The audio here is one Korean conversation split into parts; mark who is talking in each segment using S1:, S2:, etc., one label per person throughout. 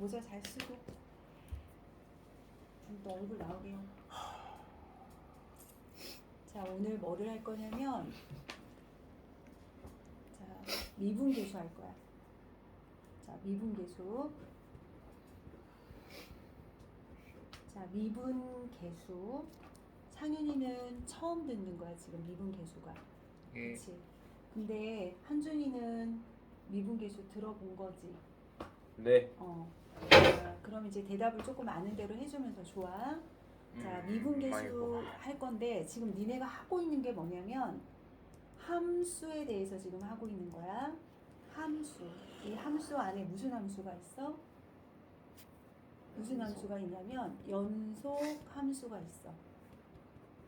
S1: 모자 잘 쓰고. 너 얼굴 나오게. 자 오늘 뭐를 할 거냐면 자 미분 계수 할 거야. 자 미분 계수. 자 미분 계수. 상윤이는 처음 듣는 거야 지금 미분 계수가.
S2: 예.
S1: 그렇지. 근데 한준이는 미분 계수 들어본 거지.
S3: 네.
S1: 어. 자, 그럼 이제 대답을 조금 아는 대로 해주면서 좋아. 자,
S2: 음,
S1: 미분계수. 할 건데 지금 니네가 하고 있는 게 뭐냐면 함수에 대해서 지금 하고 있는 거야. 함수. 이 함수 안에 무슨 함수가 있어? 무슨 함수가 있냐면 연속 함수가 있어.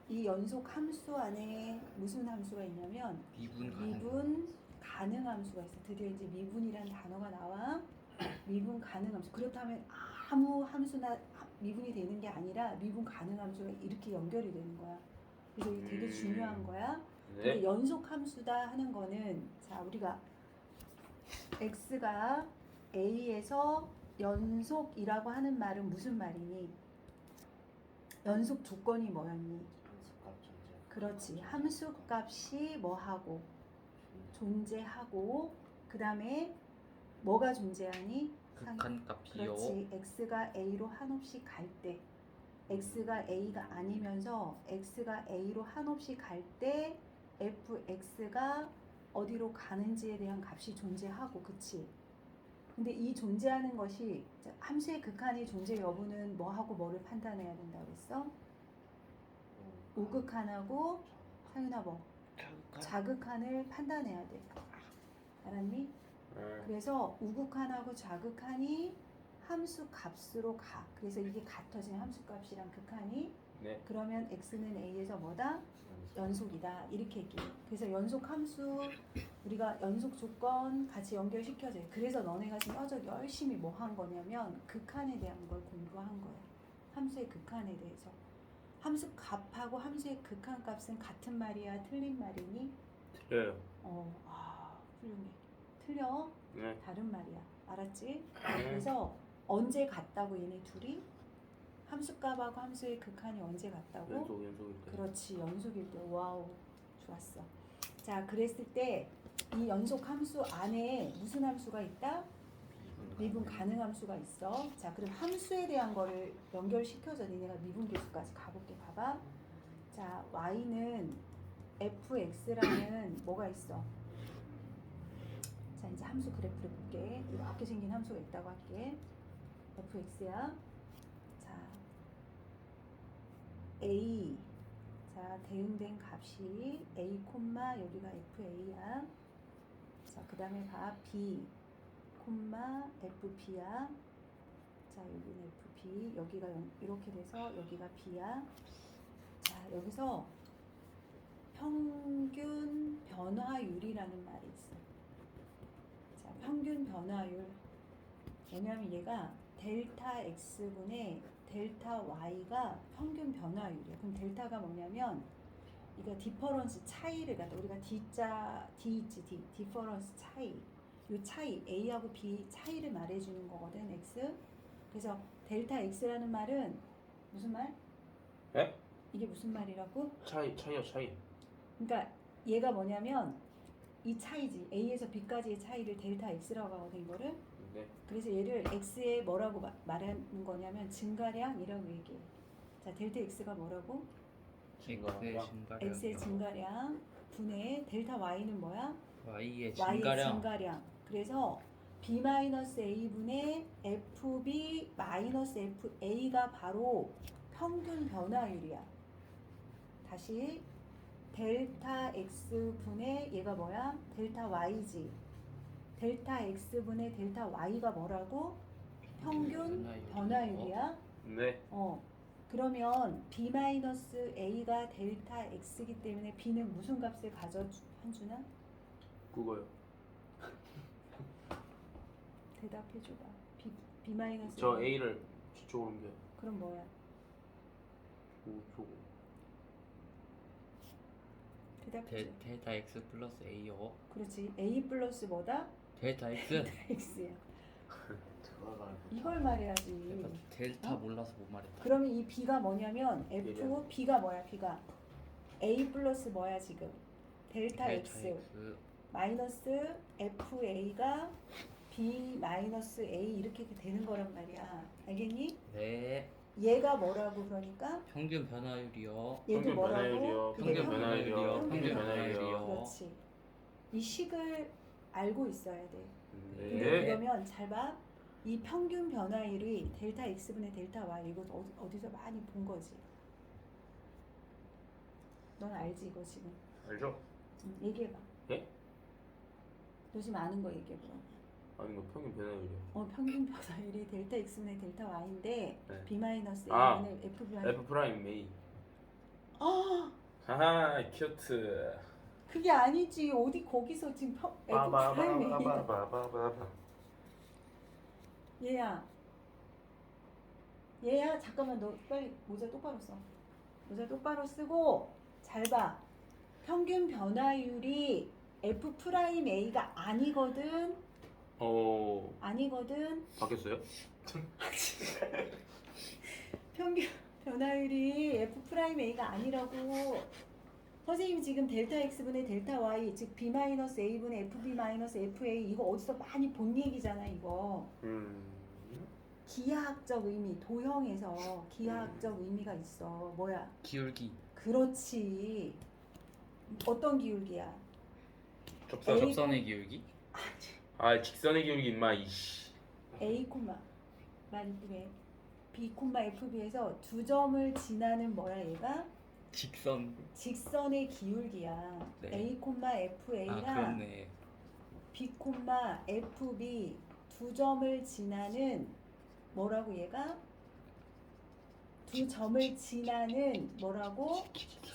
S1: 이 연속 함수 안에 무슨 함수가 있냐면
S2: 미분 가능.
S1: 미분 가능 함수가 있어. 드디어 이제 미분이라는 단어가 나와. 미분 가능 함수. 그렇다면 아무 함수나 하- 미분이 되는 게 아니라 미분 가능 함수가 이렇게 연결이 되는 거야. 그래서 이게 되게
S2: 음.
S1: 중요한 거야.
S3: 네.
S1: 연속 함수다 하는 거는 자 우리가 x가 a에서 연속이라고 하는 말은 무슨 말이니? 연속 조건이 뭐였니? 그렇지. 함수 값이 뭐하고 존재하고 그 다음에 뭐가 존재하니? 상-
S2: 극한 값이요.
S1: 그렇지. x가 a로 한없이 갈 때, x가 a가 아니면서 x가 a로 한없이 갈 때 fx가 어디로 가는지에 대한 값이 존재하고, 그치? 근데 이 존재하는 것이 자, 함수의 극한의 존재 여부는 뭐하고 뭐를 판단해야 된다고 했어? 우극한하고 상윤아 뭐? 자극한을 판단해야 돼. 알았니?
S3: 네.
S1: 그래서 우극한하고 자극한이 함수 값으로 가. 그래서 이게 같아진 함수 값이랑 극한이
S3: 네.
S1: 그러면 x는 a에서 뭐다? 연속이다. 이렇게 얘기해. 그래서 연속 함수 우리가 연속 조건 같이 연결시켜줘. 그래서 너네가 지금 어저 열심히 뭐 한 거냐면 극한에 대한 걸 공부한 거야. 함수의 극한에 대해서. 함수 값하고 함수의 극한 값은 같은 말이야, 틀린 말이니?
S3: 틀려요.
S1: 어, 아, 훌륭해. 틀려?
S3: 네.
S1: 다른 말이야. 알았지?
S3: 네.
S1: 그래서 언제 같다고 얘네 둘이? 함수값하고 함수의 극한이 언제 같다고?
S3: 연속 연속일 때.
S1: 그렇지 연속일 때 와우 좋았어. 자 그랬을 때 이 연속 함수 안에 무슨 함수가 있다? 미분 가능 함수가 있어. 자 그럼 함수에 대한 거를 연결시켜서 니네가 미분 계수까지 가볼게. 봐봐. 자 y는 fx라는 뭐가 있어? 자 이제 함수 그래프를 볼게. 이렇게 생긴 함수가 있다고 할게. fx야. 자 a 자 대응된 값이 a 콤마 여기가 fa야. 자 그 다음에 봐 b 콤마 fp야. 자 여기는 fp 여기가 영- 이렇게 돼서 여기가 b야. 자 여기서 평균 변화율이라는 말이 있어. 자 평균 변화율 왜냐하면 얘가 델타 x분의 델타 y가 평균 변화율이야. 그럼 델타가 뭐냐면 이거 디퍼런스 차이를 갖다 우리가 d자 d 있지 d 디퍼런스 차이 요 차이 a하고 b 차이를 말해주는 거거든 x. 그래서 델타 x라는 말은 무슨 말?
S3: 네?
S1: 이게 무슨 말이라고?
S3: 차이 차이요 차이.
S1: 그러니까 얘가 뭐냐면 이 차이지 a에서 b까지의 차이를 델타 x라고 하거든 이거를.
S3: 네.
S1: 그래서 얘를 x에 뭐라고 마- 말하는 거냐면 증가량이라고 얘기해. 자, 델타 x가 뭐라고?
S2: x의 증가량.
S1: x의 증가량 분의 델타 y는 뭐야?
S2: y의
S1: y의
S2: 증가량.
S1: 증가량. 그래서 b a 분의 fb fa가 바로 평균 변화율이야. 다시 델타 x 분의 얘가 뭐야? 델타 y지. 델타 x 분의 델타 y가 뭐라고? 평균
S2: 변화율.
S1: 변화율이야.
S3: 네.
S1: 어. 그러면 b-a가 델타 x이기 때문에 b는 무슨 값을 가져 한준아?
S3: 그거요.
S1: 대답해 줘봐. b b-a
S3: 저 A를 저쪽으로 옮겨.
S1: 그럼 뭐야?
S3: 저쪽.
S1: 대답해
S2: 데,
S1: 줘.
S2: 델타 x 플러스 a요.
S1: 그렇지. a 플러스 뭐다?
S2: 델타 x
S1: x야.
S3: 들어가는
S1: 이걸 말해야지.
S2: 내가 델타
S1: 어?
S2: 몰라서 못 말했다.
S1: 그러면 이 B가 뭐냐면 F. B가 뭐야 B가 A 플러스 뭐야 지금 델타
S2: 델타
S1: X
S2: X
S1: 마이너스 FA가 B 마이너스 A 이렇게 되는 거란 말이야 알겠니?
S2: 네
S1: 얘가 뭐라고 그러니까
S2: 평균 변화율이요.
S1: 얘도
S3: 평균
S1: 뭐라고
S3: 변화율이요.
S1: 이게
S3: 평균 변화율이요.
S1: 평균
S2: 평균
S3: 변화율이요.
S2: 변화율이요.
S1: 그렇지 이 식을 알고 있어야 돼
S2: 네.
S1: 그러면 잘 봐. 이 평균 변화율이 델타 x분의 델타 y 이거 어디, 어디서 많이 본 거지. 넌 알지 이거 지금.
S3: 알죠?
S1: 응, 얘기해봐.
S3: 예?
S1: 너 지금 아는 거 얘기해봐.
S3: 아니 이거 평균 변화율이요.
S1: 어 평균 변화율이 델타 x분의 델타 y인데
S3: 네.
S1: b 마이너스
S3: 아.
S1: a분의 f b 마이너스.
S3: F 프라임 A.
S1: 아
S3: 하하 큐트.
S1: 그게 아니지 어디 거기서 지금 평 f 프라임 a가
S3: 바바바바바바바.
S1: 얘야. 얘야 잠깐만 너 빨리 모자 똑바로 써. 모자 똑바로 쓰고 잘 봐. 평균 변화율이 f 프라임 a가 아니거든.
S3: 어
S1: 아니거든.
S3: 바뀌었어요?
S1: 평균 변화율이 f 프라임 a가 아니라고. 선생님이 지금 델타 x분의 델타 y 즉 b 마이너스 a분의 fb 마이너스 fa 이거 어디서 많이 본 얘기잖아 이거.
S3: 음.
S1: 기하학적 의미 도형에서 기하학적 의미가 있어 뭐야
S2: 기울기
S1: 그렇지 어떤 기울기야
S3: 접선.
S1: A-
S2: 접선의 기울기
S3: 아 직선의 기울기 임마 이씨.
S1: a 콤마 말 이쁘게 b 콤마 fb에서 두 점을 지나는 뭐야 얘가
S2: 직선
S1: 직선의 기울기야
S2: 네.
S1: a 콤마
S2: 아
S1: fa랑
S2: 그렇네.
S1: b 콤마 fb 두 점을 지나는 뭐라고 얘가 두 점을 지나는 뭐라고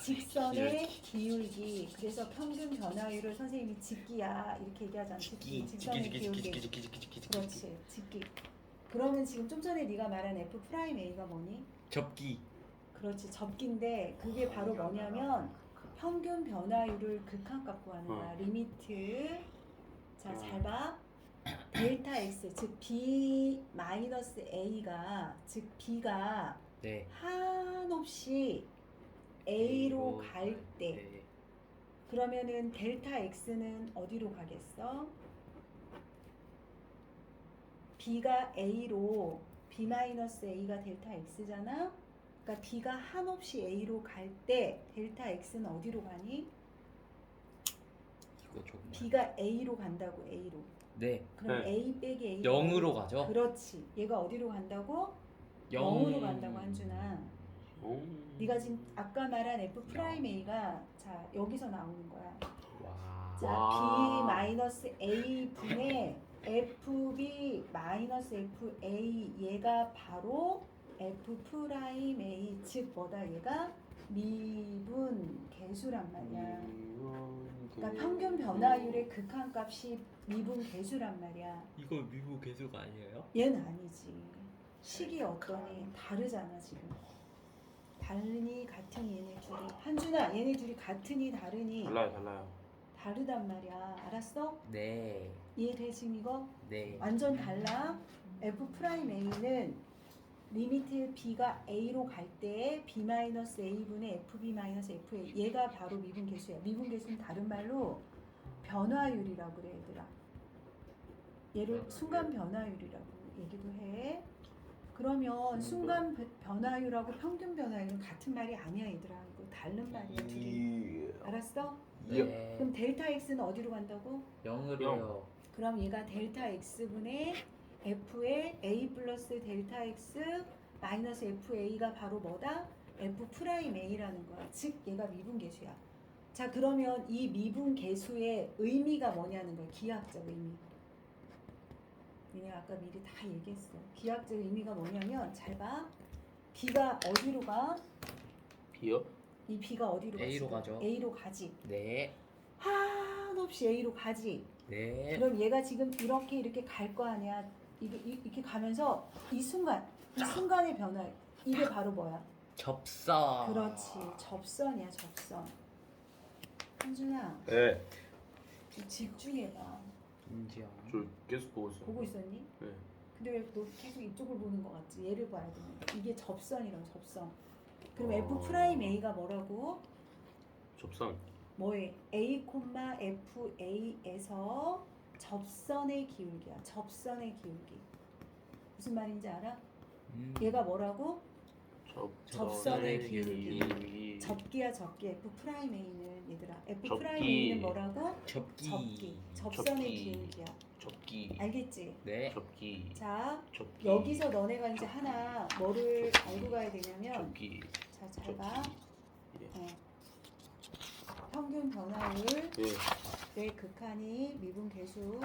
S1: 직선의 기울기. 그래서 평균 변화율을 선생님이 직기야 이렇게 얘기하잖아. 직기, 직선의 기울기. 그렇지, 직기. 그러면 지금 좀 전에 네가 말한 F 프라임 A가 뭐니?
S2: 접기
S1: 그렇지, 접기인데 그게 바로 뭐냐면 평균 변화율을 극한값 구하는 거야. 리미트. 자, 잘 봐. 델타 x 즉 b 마이너스 a가 즉 b가
S2: 네
S1: 한없이 a로 갈 때
S2: 네.
S1: 그러면은 델타 x는 어디로 가겠어? b가 a로 b 마이너스 a가 델타 x잖아. 그러니까 b가 한없이 a로 갈 때 델타 x는 어디로 가니?
S2: 이거 조금
S1: b가 a로 간다고 a로.
S2: 네
S1: 그럼
S3: 네.
S1: a 빼기 a
S2: 0으로 가죠.
S1: 그렇지. 얘가 어디로 간다고?
S2: 영
S1: 0으로 간다고 한준아.
S3: 오.
S1: 네가 지금 아까 말한 f 프라임 a가 자 여기서 나오는 거야.
S2: 와.
S1: 자
S3: 와.
S1: b 마이너스 a 분의 fb 마이너스 fa 얘가 바로 f 프라임 a 즉 뭐다 얘가 미분 계수란 말이야. 그러니까 평균 변화율의 극한값이 미분 계수란 말이야.
S2: 이거 미국 계수가 아니에요?
S1: 얘는 아니지. 식이 어떠니 다르잖아 지금. 다르니 같으니 얘네 둘이 한준아 얘네 둘이 같으니 다르니
S3: 달라요 달라요.
S1: 다르단 말이야. 알았어?
S2: 네.
S1: 이해돼 지금 이거?
S2: 네.
S1: 완전 달라. f 프라임 a는 리미트 b가 a로 갈 때 b 마이너스 a 분의 fb 마이너스 fa 얘가 바로 미분 계수야. 미분 계수는 다른 말로 변화율이라고 그래 얘들아. 얘를 순간 변화율이라고 얘기도 해. 그러면 순간 변- 변화율하고 평균 변화율은 같은 말이 아니야 얘들아. 이거 다른 말이야 둘이. 알았어?
S2: 네.
S1: 그럼 델타 x는 어디로 간다고?
S2: 0으로요.
S1: 그럼 얘가 델타 x분의 f의 a 플러스 델타 x 마이너스 fa가 바로 뭐다? f 프라임 a라는 거야. 즉 얘가 미분 계수야. 자 그러면 이 미분 계수의 의미가 뭐냐는 거야. 기하학적 의미. 니네 아까 미리 다 얘기했어. 기하학적 의미가 뭐냐면 잘 봐. b가 어디로 가?
S3: B요?
S1: 이 b가 어디로 가?
S2: A로? 가죠.
S1: A로 가지.
S2: 네.
S1: 한없이 A로 가지.
S2: 네.
S1: 그럼 얘가 지금 이렇게 이렇게 갈 거 아니야. 이게 이- 이렇게 가면서 이 순간, 이 순간의 변화. 이게 바로 뭐야?
S2: 접사.
S1: 그렇지. 접선이야, 접선. 한준아,
S3: 네.
S1: 좀 집중해봐.
S2: 인지요.
S3: 저 계속 보고 있어요.
S1: 보고 있었니?
S3: 네.
S1: 근데 왜 너 계속 이쪽을 보는 것 같지? 얘를 봐야 돼. 이게 접선이라고 접선. 그럼 F
S3: 어.
S1: 프라임 A가 뭐라고?
S3: 접선.
S1: 뭐에 A 콤마 F A에서 접선의 기울기야. 접선의 기울기. 무슨 말인지 알아?
S2: 음.
S1: 얘가 뭐라고?
S3: 접.
S1: 접선의
S3: 기울기.
S1: 접기야 접기. F 프라임 A는 얘들아. F
S3: 접기.
S1: 프라임 A는 뭐라고?
S2: 접기.
S1: 접기. 접선의
S3: 접기.
S1: 기울기야.
S3: 접기.
S1: 알겠지?
S2: 네.
S3: 접기.
S1: 자,
S3: 접기.
S1: 여기서 너네가 이제 하나 뭐를 알고 가야 되냐면
S3: 접기.
S1: 자, 잘 봐.
S3: 예.
S1: 어. 평균 변화율
S3: 예.
S1: 내 극한이 미분 계수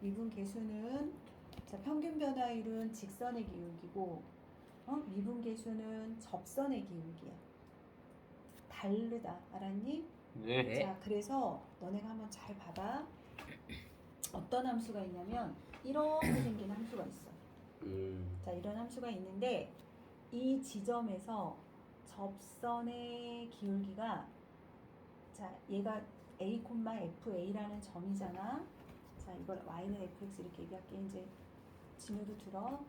S1: 미분 계수는 자, 평균 변화율은 직선의 기울기고 어? 미분 계수는 접선의 기울기야. 다르다. 알았니?
S3: 네.
S2: 네.
S1: 자, 그래서 너네가 한번 잘 봐봐. 어떤 함수가 있냐면 이렇게 생긴 함수가 있어.
S3: 음.
S1: 자, 이런 함수가 있는데 이 지점에서 접선의 기울기가 자, 얘가 a, fa라는 점이잖아. 자, 이걸 y는 fx 이렇게 얘기할게. 이제 진우도 들어.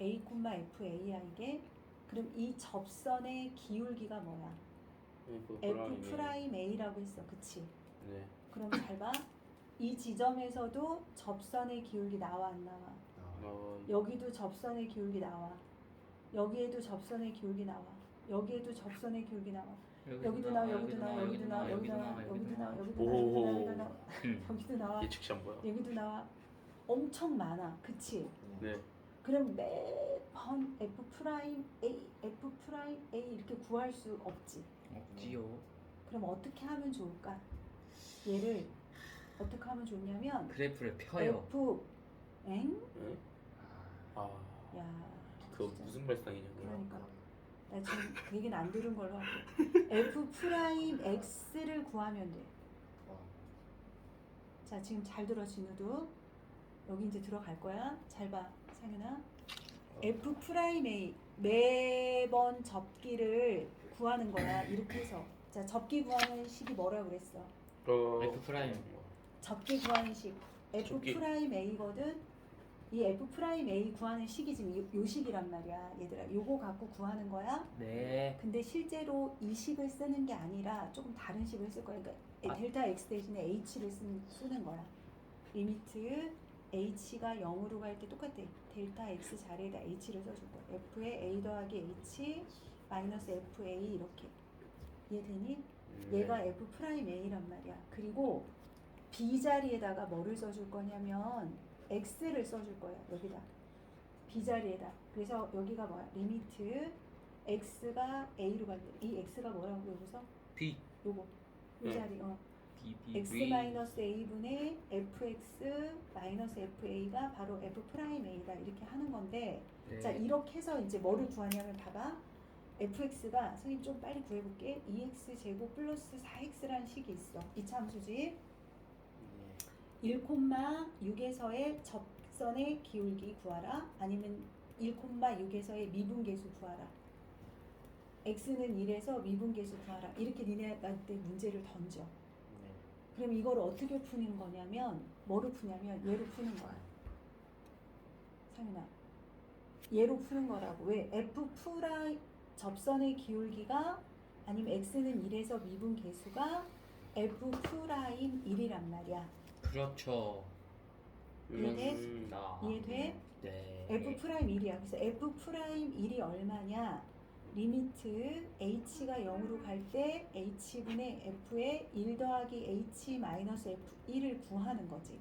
S1: A, fa야 이게. 그럼 이 접선의 기울기가 뭐야?
S3: F
S1: f 프라임 a라고 했어. 그치?
S3: 네.
S1: 그럼 잘 봐. 이 지점에서도 접선의 기울기 나와 안 나와?
S3: 어,
S1: 여기도 접선의 기울기 나와. 여기에도 접선의 기울기 나와. 여기에도 접선의 기울기 나와. 여기도 나와, 여기도 나와, 여기도 나와, 여기도 나와, 여기도 나와, 여기도 나와, 여기도 나와, 여기도 나와,
S2: 음.
S1: 여기도 나와,
S3: 예측 시험 뭐야?
S1: 여기도 나와. 엄청 많아, 그치?
S3: 네.
S1: 그럼 매번 f 프라임 a, f 프라임 a 이렇게 구할 수 없지.
S2: 없지요.
S1: 그럼 어떻게 하면 좋을까? 얘를 어떻게 하면 좋냐면
S2: 그래프를 펴요.
S1: f 엥?
S3: 네. 아.
S1: 야,
S3: 그
S1: 진짜.
S3: 무슨 발상이냐?
S1: 그러니까 나 지금 그 얘기는 안 들은 걸로 할게. f 프라임 x를 구하면 돼. 자 지금 잘 들어 진우도 여기 이제 들어갈 거야. 잘 봐, 상윤아. f 프라임 a 매번 접기를 구하는 거야. 이렇게 해서 자 접기 구하는 식이 뭐라 그랬어?
S3: 어.
S2: F 프라임.
S1: 접기 구하는 식 f
S3: 접기.
S1: 프라임 a거든. 이 f 프라임 a 구하는 식이 지금 요, 요 식이란 말이야, 얘들아. 요거 갖고 구하는 거야.
S2: 네.
S1: 근데 실제로 이 식을 쓰는 게 아니라 조금 다른 식을 쓸 거야. 그러니까
S2: 아.
S1: 델타 x 대신에 h를 쓰는, 쓰는 거야. 리미트 h가 0으로 갈 때 똑같아. 델타 x 자리에다 h를 써줄 거야. f에 a 더하기 h 마이너스 fa 이렇게. 이해되니?
S3: 음,
S1: 얘가
S3: 네.
S1: f 프라임 a란 말이야. 그리고 b 자리에다가 뭐를 써줄 거냐면 x를 써줄 거야. 여기다 b 자리에다. 그래서 여기가 뭐야? 리미트 x가 a로 갈 때 이 x가 뭐라고 여기서?
S2: B
S1: 요거 요
S3: 네.
S1: 자리 어.
S2: B B
S1: x
S2: V.
S1: 마이너스 a 분의 fx 마이너스 fa가 바로 f 프라임 a다. 이렇게 하는 건데
S2: 네.
S1: 자 이렇게 해서 이제 뭐를 구하냐면 봐봐. Fx가 선생님 좀 빨리 구해볼게. 2x 제곱 플러스 4x라는 식이 있어. 이 참수지. 1,6에서의 접선의 기울기 구하라. 아니면 1,6에서의 미분계수 구하라. X는 1에서 미분계수 구하라. 이렇게 니네한테 문제를 던져 그럼 이걸 어떻게 푸는 거냐면 뭐로 푸냐면 얘로 푸는 거야 상윤아 얘로 푸는 거라고 왜 f 프라임 접선의 기울기가 아니면 x는 1에서 미분 계수가 f 프라임 1이란 말이야
S2: 그렇죠.
S1: 이해돼?
S2: 그렇습니다.
S1: 이해돼?
S2: 네.
S1: f 프라임 1이야 그래서 f 프라임 1이 얼마냐 리미트 h가 0으로 갈 때 h분의 f에 1 더하기 h 마이너스 f 1을 구하는 거지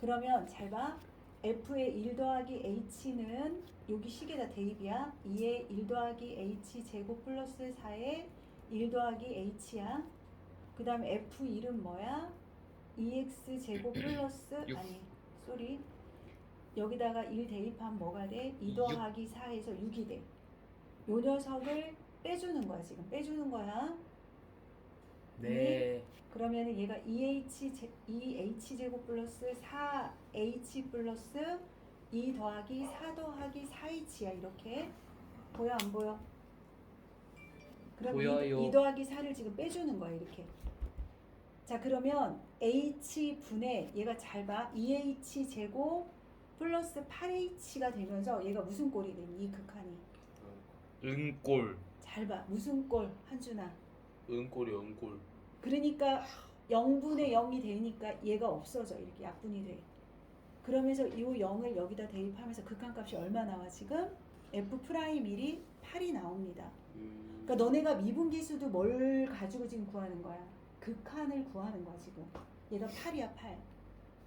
S1: 그러면 잘 봐. f의 1 더하기 h는 여기 식에다 대입이야. 2의 1 더하기 h 제곱 플러스 4의 1 더하기 h야. 그 다음에 f1은 뭐야? 2x 제곱 플러스
S2: 육.
S1: 아니 쏘리 여기다가 1 대입하면 뭐가 돼? 2
S2: 육.
S1: 더하기 4에서 6이 돼. 요 녀석을 빼주는 거야 지금 빼주는 거야.
S2: 네.
S1: 그러면 은 얘가 2h 제, 2h 제곱 플러스 4h 플러스 2 더하기 4 더하기 4h야 이렇게 보여 안 보여? 그럼
S2: 보여요.
S1: 2, 2 더하기 4를 지금 빼주는 거야 이렇게. 자 그러면 h 분의 얘가 잘 봐. 2h 제곱 플러스 8h가 되면서 얘가 무슨 꼴이 되니 이 극한이
S2: 은골.
S1: 잘 봐. 무슨 꼴 한준아.
S3: 은꼴이 은꼴.
S1: 그러니까 0분의 0이 되니까 얘가 없어져 이렇게 약분이 돼. 그러면서 이 0을 여기다 대입하면서 극한값이 얼마 나와 지금? f 프라임 1이 8이 나옵니다.
S3: 음.
S1: 그러니까 너네가 미분계수도 뭘 가지고 지금 구하는 거야? 극한을 구하는 거야 지금. 얘가 8이야 8.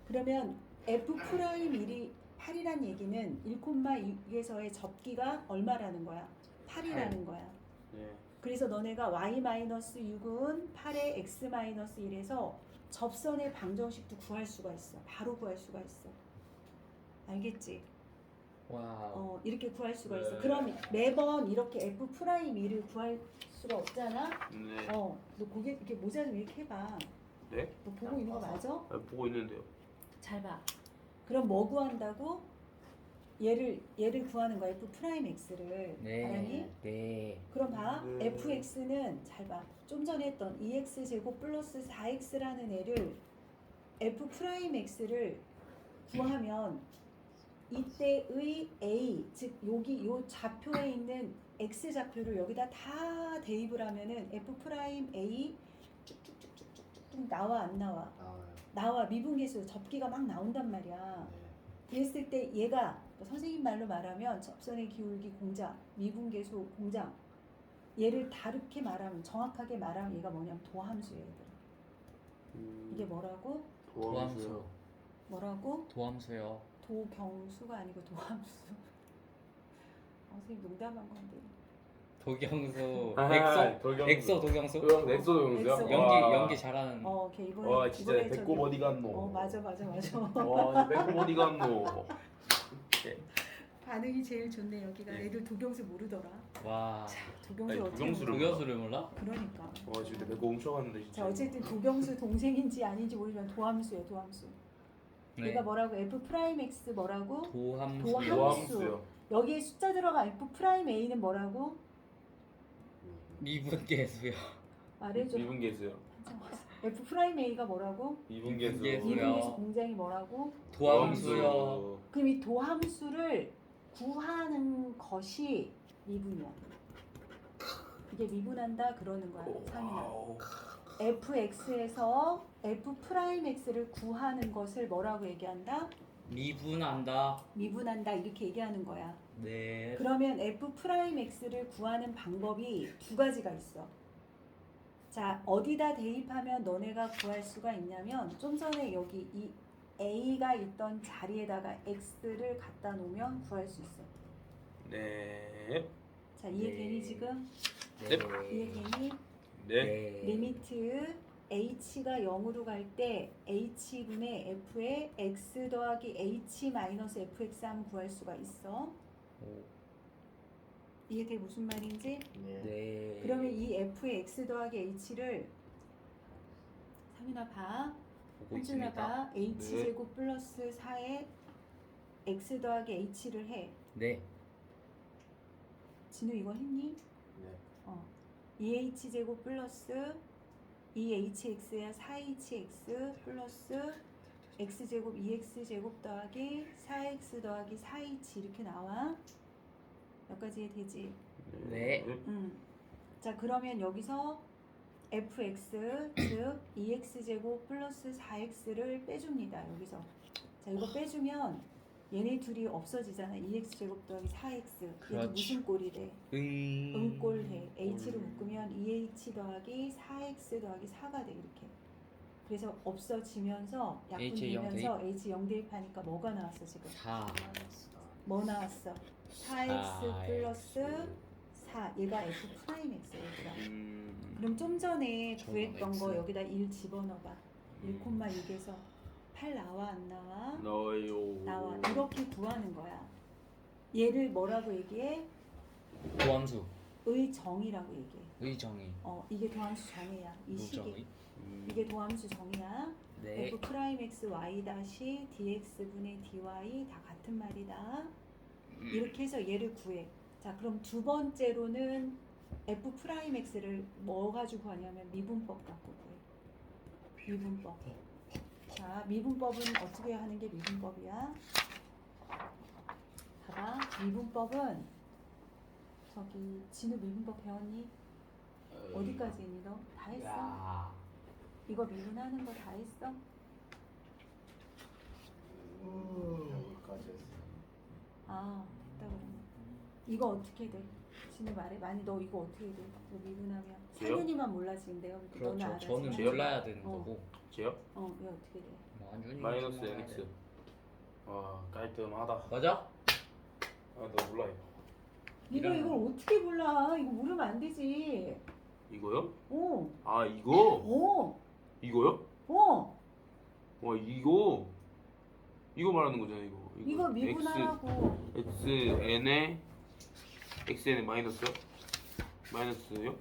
S1: 그러면 f 프라임 1이 8이란 얘기는 1,2에서의 접기가 얼마라는 거야? 8이라는 거야.
S3: 네.
S1: 그래서 너네가 y-6은 8의 x-1에서 접선의 방정식도 구할 수가 있어. 바로 구할 수가 있어. 알겠지?
S2: 와우.
S1: 어, 이렇게 구할 수가 있어.
S3: 네.
S1: 그럼 매번 이렇게 f 프라임 1을 구할 수가 없잖아.
S3: 네.
S1: 어, 너 고개 이렇게 모자 좀 이렇게 해봐.
S3: 네?
S1: 너 보고 있는 거 맞아?
S3: 아, 보고 있는데요.
S1: 잘 봐. 그럼 뭐 구한다고? 얘를 얘를 구하는 거야. f 프라임 x를. 알았니?
S2: 네. 네.
S1: 그럼 봐.
S3: 네.
S1: fx는 잘 봐. 좀 전에 했던 2x 제곱 플러스 4x라는 애를 f 프라임 x를 구하면 이때의 a 즉 여기 요 좌표에 있는 x 좌표를 여기다 다 대입을 하면은 f 프라임 a 쭉쭉쭉쭉쭉쭉 나와 안 나와?
S4: 나와요.
S1: 나와 미분계수 접기가 막 나온단 말이야.
S4: 네.
S1: 그랬을 때 얘가 뭐 선생님 말로 말하면 접선의 기울기 공장, 미분계수 공장 얘를 다르게 말하면 정확하게 말하면 얘가 뭐냐면 도함수예요.
S3: 음.
S1: 이게 뭐라고?
S3: 도함수요.
S1: 뭐라고?
S2: 도함수요.
S1: 도경수가 아니고 도함수. 어, 선생님 농담한 건데.
S2: 도경수.
S3: 아하,
S2: 엑소.
S3: 도경수.
S2: 엑소 도경수.
S3: 도경 엑소 도경수요?
S1: 엑소.
S2: 연기
S3: 와.
S2: 연기 잘하는.
S1: 어, 걔 이번에
S3: 와 진짜
S1: 이번에
S3: 배꼽 어디 갔노?
S1: 어, 맞아 맞아 맞아.
S3: 와 배꼽 어디 갔노?
S1: 반응이 제일 좋네 여기가.
S3: 네.
S1: 애들 도경수 모르더라.
S2: 와.
S1: 도경수
S3: 아니,
S1: 어떻게
S3: 도경수를
S1: 몰라?
S2: 도경수를 몰라?
S1: 그러니까.
S3: 와 진짜 배꼽 훔쳐갔는데 진짜.
S1: 자 어쨌든 도경수 동생인지 아닌지 모르지만 도함수예요 도함수.
S2: 네.
S1: 얘가 뭐라고 f 프라임 x 뭐라고?
S2: 도함수.
S1: 도함수.
S3: 도함수요.
S1: 여기에 숫자 들어가 f 프라임 a는 뭐라고?
S2: 미분계수요.
S1: 말해줘.
S3: 미분계수요.
S1: F 프라임 a가 뭐라고?
S3: 미분계수.
S2: 미분계수요.
S1: 미분계수 공장이 뭐라고?
S2: 도함수요.
S1: 그럼 이 도함수를 구하는 것이 미분이야. 이게 미분한다 그러는 거야.
S3: 와우.
S1: fx에서 f 프라임 x를 구하는 것을 뭐라고 얘기한다?
S2: 미분한다.
S1: 미분한다 이렇게 얘기하는 거야.
S2: 네.
S1: 그러면 f 프라임 x를 구하는 방법이 두 가지가 있어. 자, 어디다 대입하면 너네가 구할 수가 있냐면 좀 전에 여기 이 a가 있던 자리에다가 x를 갖다 놓으면 구할 수 있어.
S3: 네.
S1: 자, 이해
S2: 네.
S1: 되니 지금?
S3: 네.
S1: 이해 되니?
S3: 네.
S1: 리미트 h가 0으로 갈 때 h분의 f에 x 더하기 h 마이너스 fx 하면 구할 수가 있어.
S2: 오.
S1: 돼 무슨 말인지?
S4: 네.
S2: 네.
S1: 그러면 이 f의 x 더하기 h를 상윤아 봐.
S2: 보고
S1: 현준아
S2: 있습니다.
S1: 봐. h
S3: 네.
S1: 제곱 플러스 4에 x 더하기 h를 해.
S2: 네.
S1: 진우 이거 했니?
S4: 네.
S1: 어. 2h 제곱 플러스 2hx야 4hx 플러스 x 제곱 2x 제곱 더하기 4x 더하기 4h 이렇게 나와. 몇 가지 되지?
S2: 네.
S1: 음. 자 그러면 여기서 fx 즉 2x 제곱 플러스 4x를 빼줍니다. 여기서 자 이거 빼주면 얘네 둘이 없어지잖아. 2x 제곱 더하기 4x 얘도
S2: 그렇죠.
S1: 무슨 꼴이 돼?
S2: 응.
S1: 응꼴 돼. h를 묶으면 2h 더하기 4x 더하기 4가 돼 이렇게. 그래서 없어지면서 약분
S2: H 영
S1: 되면서 h 0 대입하니까 뭐가 나왔어 지금?
S2: 4.
S1: 뭐 나왔어? 4x
S2: 아,
S1: 플러스 4 얘가 f 프라임 x 얘들아.
S3: 음.
S1: 그럼 좀 전에
S2: 저거
S1: 구했던
S2: X.
S1: 거 여기다 1 집어넣어봐. 1,6에서 8 나와 안 나와?
S3: 너요.
S1: 나와. 이렇게 구하는 거야. 얘를 뭐라고 얘기해?
S2: 도함수.
S1: 의정이라고 얘기해.
S2: 의정이.
S1: 어, 이게 도함수 정의야. 이 식이.
S2: 무정의.
S3: 음.
S1: 이게 도함수 정의야.
S2: 네.
S1: f 프라임 x y 다시 dx 분의 dy 다 같은 말이다. 이렇게 해서 얘를 구해. 자, 그럼 두 번째로는 f 프라임 x를 뭐 가지고 하냐면 미분법 갖고 구해. 미분법. 자, 미분법은 어떻게 하는 게 미분법이야? 자, 미분법은 저기 진우 미분법 배웠니? 어디까지 했니 너? 다 했어?
S2: 야.
S1: 이거 미분하는 거 다 했어?
S4: 여기까지 했어.
S1: 아, 됐다 그러네. 이거 어떻게 돼? 진우 말해. 많이 너 이거 어떻게 돼? 이거 미분하면
S3: 돼요?
S1: 상윤이만 몰라 지금 내가 볼 때. 너는
S2: 그렇죠.
S1: 알아.
S2: 저는
S1: 지금.
S2: 몰라야 되는
S1: 어.
S2: 거고.
S3: 제요?
S1: 어, 이거 어떻게 돼?
S2: 완전히
S3: 마이너스
S2: 몰라야
S3: nx.
S2: 돼.
S3: 와 깔끔하다.
S2: 맞아?
S3: 아나 몰라 이거.
S1: 이거
S2: 이런
S1: 이걸
S2: 거.
S1: 어떻게 몰라? 이거 모르면 안 되지.
S3: 이거요?
S1: 오,
S3: 아 이거?
S1: 오,
S3: 이거요?
S1: 오.
S3: 와 이거 이거 말하는 거잖아 이거.
S1: 이거 미분하라고.
S3: x n에 x n에 마이너스요? 마이너스요?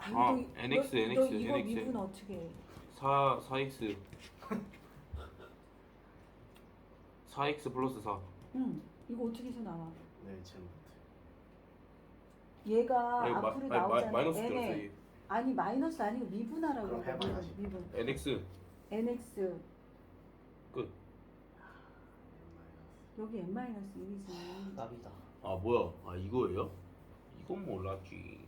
S1: 아유,
S3: 아,
S1: 너,
S3: NX,
S1: 너,
S3: NX,
S1: 너 이거. 미분 어떻게 해?
S3: 4 4x 4x 플러스 4.
S1: 응. 이거 어떻게 해서 나와?
S4: 네, 잘 못해.
S1: 얘가
S3: 아니, 마-
S1: 앞으로
S3: 아니, 마-
S1: 나오잖아.
S3: 마이너스
S1: n에.
S3: 들었어 이
S1: 아니 마이너스 아니고 미분하라고.
S4: 그럼 해봐, 다시.
S1: 미분.
S3: nx
S1: nx 여기 n 마이너스 1이지.
S2: 답이다.
S3: 아 뭐야? 아 이거예요? 이건 몰랐지.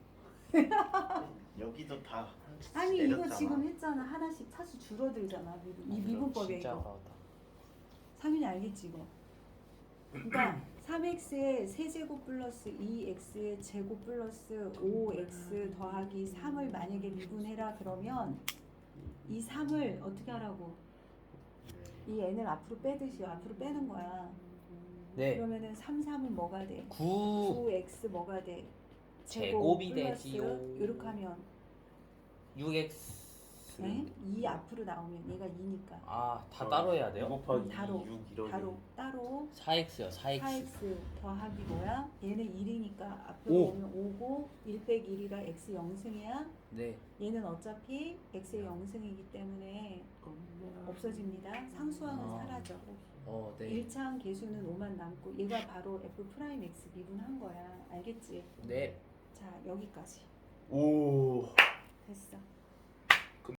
S4: 여기도 다
S1: 아니 이거
S4: 내렸잖아.
S1: 지금 했잖아. 하나씩 차수 줄어들잖아. 미분. 이 미분법이야
S2: 진짜
S1: 이거. 상윤이 알겠지 이거. 그러니까 3x의 세제곱 플러스 2x의 제곱 플러스 5x 더하기 3을 만약에 미분해라 그러면 이 3을 어떻게 하라고? 이 n을 앞으로 빼듯이 앞으로 빼는 거야.
S2: 네.
S1: 그러면은 3, 3은 뭐가 돼?
S2: 9
S1: 9x 뭐가 돼?
S2: 제곱이
S1: 플러스
S2: 되지요.
S1: 이렇게 하면
S2: 6x.
S1: 네? 2 앞으로 나오면 얘가 2니까
S2: 아, 다 따로 해야
S3: 2
S2: 돼요?
S3: 곱하기
S1: 다로,
S3: 6 이런.
S1: 바로 따로
S2: 4x요. 4x.
S1: 4x 더하기 뭐야? 얘는 1이니까 앞으로
S2: 오.
S1: 오면 5고 1 빼기 1이라 x 0승이야.
S2: 네.
S1: 얘는 어차피 x의 0승이기 때문에 없어집니다. 상수항은
S2: 아.
S1: 사라져.
S2: 어, 네.
S1: 1차항 계수는 5만 남고 얘가 바로 f 프라임 x 미분한 거야. 알겠지?
S2: 네.
S1: 자 여기까지
S3: 오.
S1: 됐어.